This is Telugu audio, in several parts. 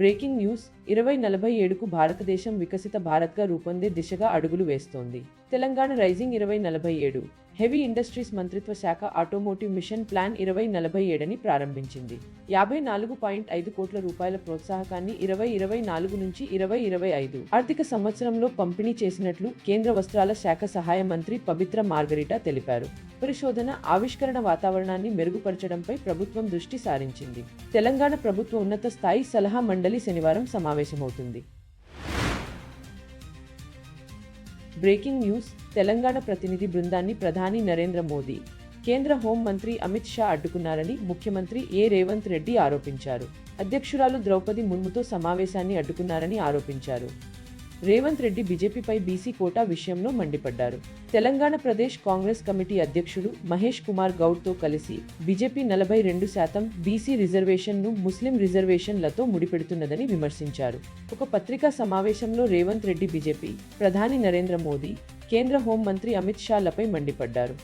బ్రేకింగ్ న్యూస్ ఇరవై నలభై ఏడుకు భారతదేశం వికసిత భారత్గా రూపొందే దిశగా అడుగులు వేస్తోంది. తెలంగాణ రైజింగ్ ఇరవై నలభై ఏడు. హెవీ ఇండస్ట్రీస్ మంత్రిత్వ శాఖ ఆటోమోటివ్ మిషన్ ప్లాన్ ఇరవై నలభై ఏడని ప్రారంభించింది. యాభై నాలుగు పాయింట్ ఐదు కోట్ల రూపాయల ప్రోత్సాహకాన్ని ఇరవై ఇరవై నాలుగు నుంచి ఇరవై ఇరవై ఐదు ఆర్థిక సంవత్సరంలో పంపిణీ చేసినట్లు కేంద్ర వస్త్రాల శాఖ సహాయ మంత్రి పవిత్ర మార్గరిటా తెలిపారు. పరిశోధన ఆవిష్కరణ వాతావరణాన్ని మెరుగుపరచడంపై ప్రభుత్వం దృష్టి సారించింది. తెలంగాణ ప్రభుత్వ ఉన్నత స్థాయి సలహా మండలి శనివారం సమావేశమవుతుంది. బ్రేకింగ్ న్యూస్ తెలంగాణ ప్రతినిధి బృందాన్ని ప్రధాని నరేంద్ర మోదీ. కేంద్ర హోంమంత్రి అమిత్ షా అడ్డుకున్నారని ముఖ్యమంత్రి ఏ రేవంత్ రెడ్డి ఆరోపించారు. అధ్యక్షురాలు ద్రౌపది ముర్ముతో సమావేశాన్ని అడ్డుకున్నారని ఆరోపించారు. రేవంత్ రెడ్డి బీజేపీపై బీసీ కోటా విషయంలో మండిపడ్డారు. తెలంగాణ ప్రదేశ్ కాంగ్రెస్ కమిటీ అధ్యక్షుడు మహేష్ కుమార్ గౌడ్తో కలిసి బీజేపీ నలభై రెండు శాతం బీసీ రిజర్వేషన్ను ముస్లిం రిజర్వేషన్లతో ముడిపెడుతున్నదని విమర్శించారు. ఒక పత్రికా సమావేశంలో రేవంత్ రెడ్డి బీజేపీ ప్రధాని నరేంద్ర మోదీ కేంద్ర హోంమంత్రి అమిత్ షాలపై మండిపడ్డారు.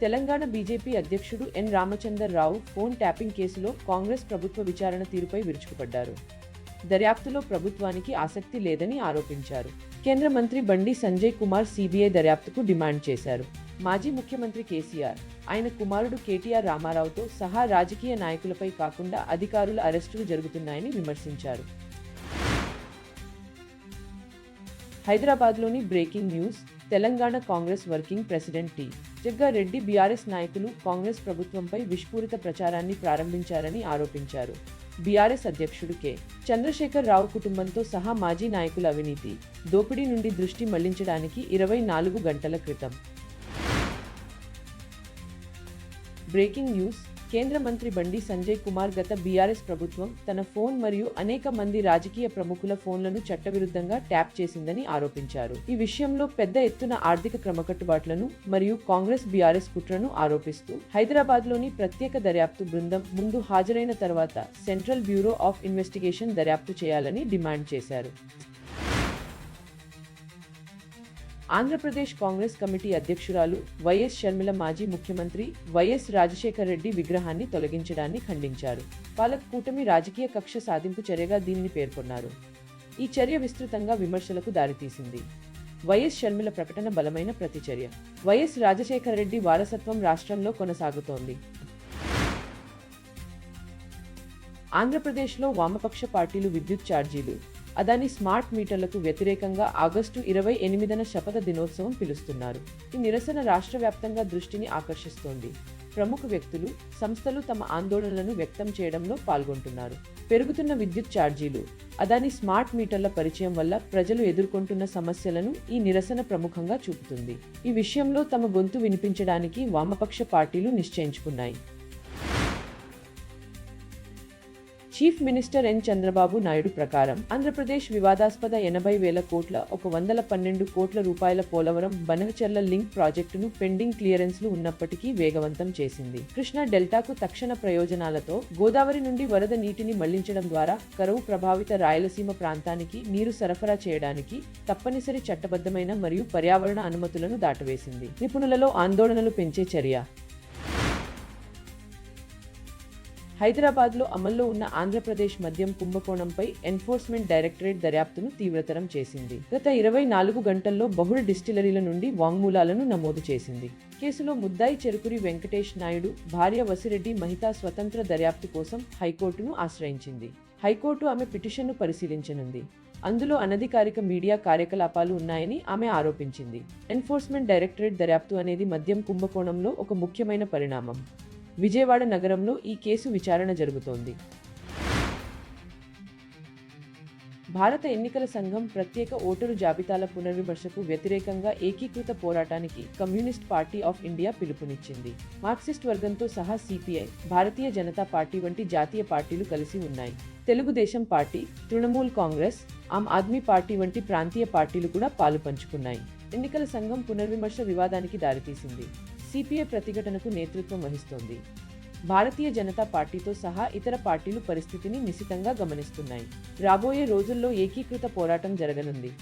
తెలంగాణ బీజేపీ అధ్యక్షుడు N Ramchander Rao phone tapping కేసులో కాంగ్రెస్ ప్రభుత్వ విచారణ తీరుపై విరుచుకుపడ్డారు. దర్యాప్తులో ప్రభుత్వానికి ఆసక్తి లేదని ఆరోపించారు. కేంద్ర మంత్రి బండి సంజయ్ కుమార్ సిబిఐ దర్యాప్తుకు డిమాండ్ చేశారు. మాజీ ముఖ్యమంత్రి కేసీఆర్ ఆయన కుమారుడు కేటీఆర్ రామారావుతో సహా రాజకీయ నాయకులపై కాకుండా అధికారుల అరెస్టులు జరుగుతున్నాయని విమర్శించారు. హైదరాబాద్లోని breaking news Telangana Congress working president T. Jaggareddy BRS నాయకులు కాంగ్రెస్ ప్రభుత్వంపై విష్పూరిత ప్రచారాన్ని ప్రారంభించారని ఆరోపించారు. బీఆర్ఎస్ అధ్యక్షుడు కె. చంద్రశేఖర్ రావు కుటుంబంతో సహా మాజీ నాయకుల అవినీతి. దోపిడీ నుండి దృష్టి మళ్ళించడానికి ఇరవై నాలుగు గంటల క్రితం. బ్రేకింగ్ న్యూస్ కేంద్ర మంత్రి బండి సంజయ్ కుమార్ గత బీఆర్ఎస్ ప్రభుత్వం తన ఫోన్ మరియు అనేక మంది రాజకీయ ప్రముఖుల ఫోన్లను చట్టవిరుద్ధంగా ట్యాప్ చేసిందని ఆరోపించారు. ఈ విషయంలో పెద్ద ఎత్తున ఆర్థిక క్రమకట్టుబాట్లను మరియు కాంగ్రెస్ బీఆర్ఎస్ కుట్రను ఆరోపిస్తూ హైదరాబాద్లోని ప్రత్యేక దర్యాప్తు బృందం ముందు హాజరైన తర్వాత సెంట్రల్ బ్యూరో ఆఫ్ ఇన్వెస్టిగేషన్ దర్యాప్తు చేయాలని డిమాండ్ చేశారు. ఆంధ్రప్రదేశ్ కాంగ్రెస్ కమిటీ అధ్యక్షురాలు వైఎస్ షర్మిల మాజీ ముఖ్యమంత్రి వైఎస్ రాజశేఖర రెడ్డి విగ్రహాన్ని తొలగించడాన్ని ఖండించారు. పాలక కూటమి రాజకీయ కక్ష సాధింపు చర్యగా దీనిని పేర్కొన్నారు. ఈ చర్య విస్తృతంగా విమర్శలకు దారితీసింది. వైఎస్ షర్మిల ప్రకటన బలమైన ప్రతిచర్య. వైఎస్ రాజశేఖర రెడ్డి వారసత్వం రాష్ట్రంలో కొనసాగుతోంది. ఆంధ్రప్రదేశ్లో వామపక్ష పార్టీలు విద్యుత్ ఛార్జీలు. అదాని స్మార్ట్ మీటర్లకు వ్యతిరేకంగా ఆగస్టు ఇరవై ఎనిమిదిన శపథ దినోత్సవం పిలుస్తున్నారు. ఈ నిరసన రాష్ట్ర వ్యాప్తంగా దృష్టిని ఆకర్షిస్తోంది. ప్రముఖ వ్యక్తులు సంస్థలు తమ ఆందోళనలను వ్యక్తం చేయడంలో పాల్గొంటున్నారు. పెరుగుతున్న విద్యుత్ ఛార్జీలు అదాని స్మార్ట్ మీటర్ల పరిచయం వల్ల ప్రజలు ఎదుర్కొంటున్న సమస్యలను ఈ నిరసన ప్రముఖంగా చూపుతుంది. ఈ విషయంలో తమ గొంతు వినిపించడానికి వామపక్ష పార్టీలు నిశ్చయించుకున్నాయి. Chief minister N Chandrababu Naidu ప్రకారం ఆంధ్రప్రదేశ్ వివాదాస్పద ఎనభై వేల కోట్ల ఒక వందల పన్నెండు కోట్ల రూపాయల పోలవరం బనగచర్ల లింక్ ప్రాజెక్టును పెండింగ్ క్లియరెన్స్లు ఉన్నప్పటికీ వేగవంతం చేసింది. కృష్ణా డెల్టాకు తక్షణ ప్రయోజనాలతో గోదావరి నుండి వరద నీటిని మళ్ళించడం ద్వారా కరువు ప్రభావిత రాయలసీమ ప్రాంతానికి నీరు సరఫరా చేయడానికి తప్పనిసరి చట్టబద్ధమైన మరియు పర్యావరణ అనుమతులను దాటవేసింది. నిపుణులలో ఆందోళనలు పెంచే చర్య. హైదరాబాద్లో అమల్లో ఉన్న ఆంధ్రప్రదేశ్ మద్యం కుంభకోణంపై ఎన్ఫోర్స్మెంట్ డైరెక్టరేట్ దర్యాప్తును తీవ్రతరం చేసింది. గత ఇరవై నాలుగు గంటల్లో బహుళ డిస్టిలరీల నుండి వాంగ్మూలాలను నమోదు చేసింది. కేసులో ముద్దాయి చెరుకురి వెంకటేష్ నాయుడు భార్య వసిరెడ్డి మహితా స్వతంత్ర దర్యాప్తు కోసం హైకోర్టును ఆశ్రయించింది. హైకోర్టు ఆమె పిటిషన్ను పరిశీలించనుంది. అందులో అనధికారిక మీడియా కార్యకలాపాలు ఉన్నాయని ఆమె ఆరోపించింది. ఎన్ఫోర్స్మెంట్ డైరెక్టరేట్ దర్యాప్తు అనేది మద్యం కుంభకోణంలో ఒక ముఖ్యమైన పరిణామం. విజయవాడ నగరంలో ఈ కేసు విచారణ జరుగుతోంది. భారత ఎన్నికల సంఘం ప్రత్యేక ఓటరు జాబితాల పునర్విమర్శకు వ్యతిరేకంగా ఏకీకృత పోరాటానికి కమ్యూనిస్ట్ పార్టీ ఆఫ్ ఇండియా పిలుపునిచ్చింది. మార్క్సిస్ట్ వర్గంతో సహా సిపిఐ భారతీయ జనతా పార్టీ వంటి జాతీయ పార్టీలు కలిసి ఉన్నాయి. తెలుగుదేశం పార్టీ తృణమూల్ కాంగ్రెస్ ఆమ్ ఆద్మీ పార్టీ వంటి ప్రాంతీయ పార్టీలు కూడా పాలు పంచుకున్నాయి. ఎన్నికల సంఘం పునర్విమర్శ వివాదానికి దారితీసింది. సిపిఐ ప్రతిఘటనకు నేతృత్వం వహిస్తోంది. భారతీయ జనతా పార్టీతో సహా ఇతర పార్టీలు పరిస్థితిని నిశితంగా గమనిస్తున్నాయి. రాబోయే రోజుల్లో ఏకీకృత పోరాటం జరగనుంది.